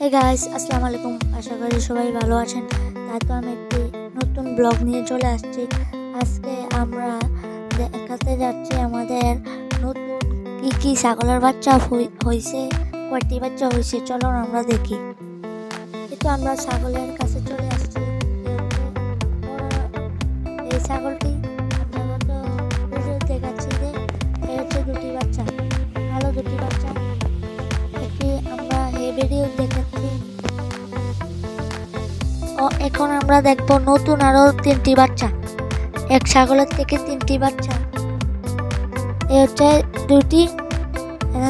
Hey guys আসসালামু আলাইকুম। আশা করি সবাই ভালো আছেন। তাই তো আমি একটি নতুন ব্লগ নিয়ে চলে আসছি। আজকে আমরা দেখাতে যাচ্ছি আমাদের নতুন কি কি ছাগলের বাচ্চা হয়েছে কয়টি বাচ্চা হয়েছে চলো আমরা দেখি। এই তো আমরা ছাগলের কাছে চলে আসছি। এই ছাগলটি দেখাচ্ছি যে হচ্ছে দুটি বাচ্চা। ভালো দুটি বাচ্চা। আমরা এই ভিডিও ও এখন আমরা দেখব নতুন আরও তিনটি বাচ্চা। এক ছাগলের থেকে তিনটি বাচ্চা। এ হচ্ছে দুটি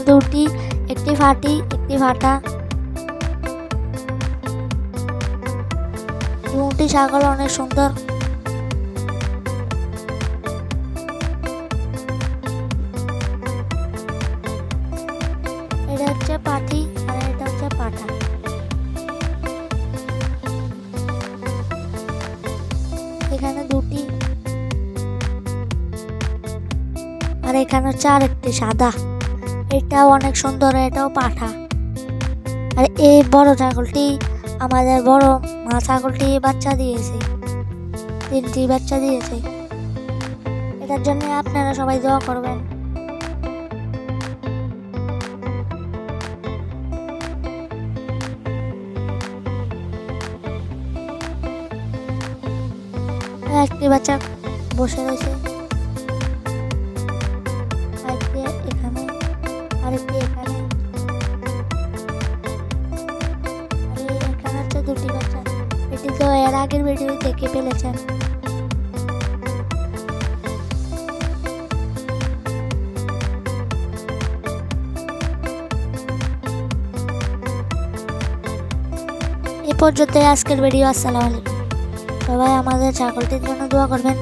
দুটি, একটি ফাটি, একটি ফাটা। দুটি ছাগল অনেক সুন্দর। এটা হচ্ছে পাঠি এখানে দুটি। আর এখানে চার একটি সাদা। এটাও অনেক সুন্দর, এটাও পাঠা। আর এই বড় ছাগলটি আমাদের বড় মা ছাগলটি বাচ্চা দিয়েছে। তিনটি বাচ্চা দিয়েছে। এটার জন্য আপনারা সবাই দোয়া করবেন। একটি বাচ্চা বসে রয়েছে। এখানে, আরেকটি এখানে। এখানে দুটি বাচ্চা। এটি তো এর আগের ভিডিও দেখে ফেলেছেন। এ পর্যন্ত আজকের ভিডিও আসসালামু আলাইকুম। সবাই আমাদের ছাগলটির জন্য দোয়া করবেন।